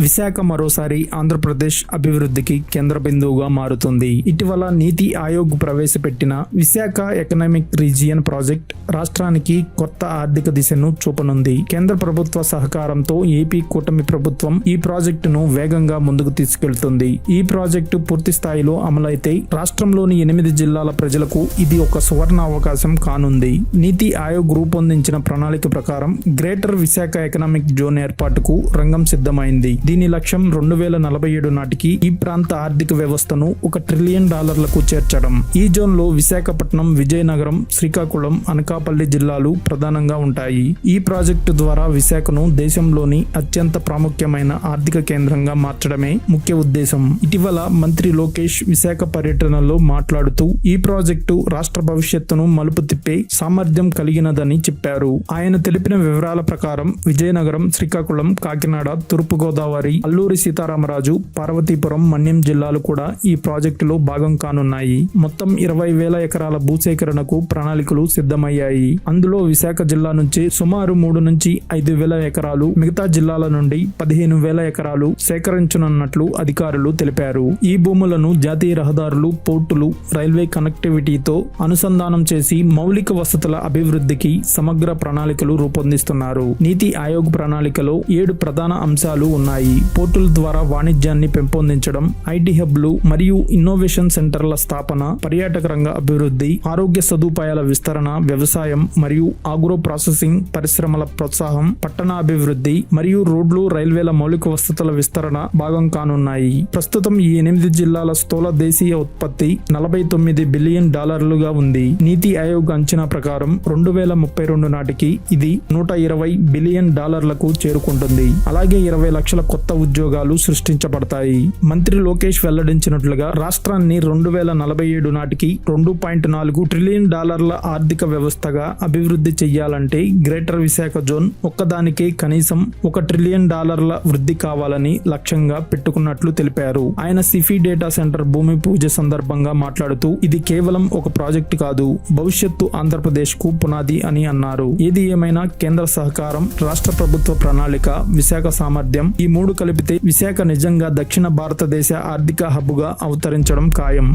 విశాఖ మరోసారి ఆంధ్రప్రదేశ్ అభివృద్ధికి కేంద్ర బిందువుగా మారుతుంది. ఇటీవల నీతి ఆయోగ్ ప్రవేశపెట్టిన విశాఖ ఎకనామిక్ రీజియన్ ప్రాజెక్ట్ రాష్ట్రానికి కొత్త ఆర్థిక దిశను చూపనుంది. కేంద్ర ప్రభుత్వ సహకారంతో ఏపీ కూటమి ప్రభుత్వం ఈ ప్రాజెక్టును వేగంగా ముందుకు తీసుకెళ్తుంది. ఈ ప్రాజెక్టు పూర్తి స్థాయిలో అమలైతే రాష్ట్రంలోని ఎనిమిది జిల్లాల ప్రజలకు ఇది ఒక సువర్ణ అవకాశం కానుంది. నీతి ఆయోగ్ రూపొందించిన ప్రణాళిక ప్రకారం గ్రేటర్ విశాఖ ఎకనామిక్ జోన్ ఏర్పాటుకు రంగం సిద్ధమైంది. దీని లక్ష్యం రెండు వేల నలభై ఏడు నాటికి ఈ ప్రాంత ఆర్థిక వ్యవస్థను ఒక ట్రిలియన్ డాలర్లకు చేర్చడం. ఈ జోన్లో విశాఖపట్నం విజయనగరం శ్రీకాకుళం అనకాపల్లి జిల్లాలు ప్రధానంగా ఉంటాయి. ఈ ప్రాజెక్టు ద్వారా విశాఖను దేశంలోని అత్యంత ప్రాముఖ్యమైన ఆర్థిక కేంద్రంగా మార్చడమే ముఖ్య ఉద్దేశం. ఇటీవల మంత్రి లోకేష్ విశాఖ పర్యటనలో మాట్లాడుతూ ఈ ప్రాజెక్టు రాష్ట్ర భవిష్యత్తును మలుపు తిప్పే సామర్థ్యం కలిగినదని చెప్పారు. ఆయన తెలిపిన వివరాల ప్రకారం విజయనగరం శ్రీకాకుళం కాకినాడ తూర్పుగోదావరి గోదావరి అల్లూరి సీతారామరాజు పార్వతీపురం మన్యం జిల్లాలు కూడా ఈ ప్రాజెక్టులో భాగం కానున్నాయి. మొత్తం ఇరవై వేల ఎకరాల భూసేకరణకు ప్రణాళికలు సిద్ధమయ్యాయి. అందులో విశాఖ జిల్లా నుంచి సుమారు మూడు నుంచి ఐదు వేల ఎకరాలు మిగతా జిల్లాల నుండి పదిహేను వేల ఎకరాలు సేకరించనున్నట్లు అధికారులు తెలిపారు. ఈ భూములను జాతీయ రహదారులు పోర్టులు రైల్వే కనెక్టివిటీతో అనుసంధానం చేసి మౌలిక వసతుల అభివృద్ధికి సమగ్ర ప్రణాళికలు రూపొందిస్తున్నారు. నీతి ఆయోగ్ ప్రణాళికలో ఏడు ప్రధాన అంశాలు ఉన్నాయి. పోర్టుల ద్వారా వాణిజ్యాన్ని పెంపొందించడం ఐటీ హబ్లు మరియు ఇన్నోవేషన్ సెంటర్ల స్థాపన పర్యాటక రంగ అభివృద్ధి ఆరోగ్య సదుపాయాల విస్తరణ వ్యవసాయం మరియు ఆగ్రో ప్రాసెసింగ్ పరిశ్రమల ప్రోత్సాహం పట్టణాభివృద్ధి మరియు రోడ్లు రైల్వేల మౌలిక వసతుల విస్తరణ భాగం కానున్నాయి. ప్రస్తుతం ఈ ఎనిమిది జిల్లాల స్థూల దేశీయ ఉత్పత్తి నలభై తొమ్మిది బిలియన్ డాలర్లుగా ఉంది. నీతి ఆయోగ్ అంచనా ప్రకారం రెండు వేల ముప్పై రెండు నాటికి ఇది నూట ఇరవై బిలియన్ డాలర్లకు చేరుకుంటుంది. అలాగే ఇరవై లక్షల కొత్త ఉద్యోగాలు సృష్టించబడతాయి. మంత్రి లోకేష్ వెల్లడించినట్లుగా రాష్ట్రాన్ని రెండు వేల నలభై ఏడు నాటికి రెండు పాయింట్ నాలుగు ట్రిలియన్ డాలర్ల ఆర్థిక వ్యవస్థగా అభివృద్ధి చెయ్యాలంటే గ్రేటర్ విశాఖ జోన్ ఒక్కదానికే కనీసం ఒక ట్రిలియన్ డాలర్ల వృద్ధి కావాలని లక్ష్యంగా పెట్టుకున్నట్లు తెలిపారు. ఆయన సిఫీ డేటా సెంటర్ భూమి పూజ సందర్భంగా మాట్లాడుతూ ఇది కేవలం ఒక ప్రాజెక్టు కాదు భవిష్యత్తు ఆంధ్రప్రదేశ్కు పునాది అని అన్నారు. ఏది ఏమైనా కేంద్ర సహకారం రాష్ట్ర ప్రభుత్వ ప్రణాళిక విశాఖ సామర్థ్యం ఈ మూడు కలిపితే విశాఖ నిజంగా దక్షిణ భారతదేశ ఆర్థిక హబ్బుగా అవతరించడం ఖాయం.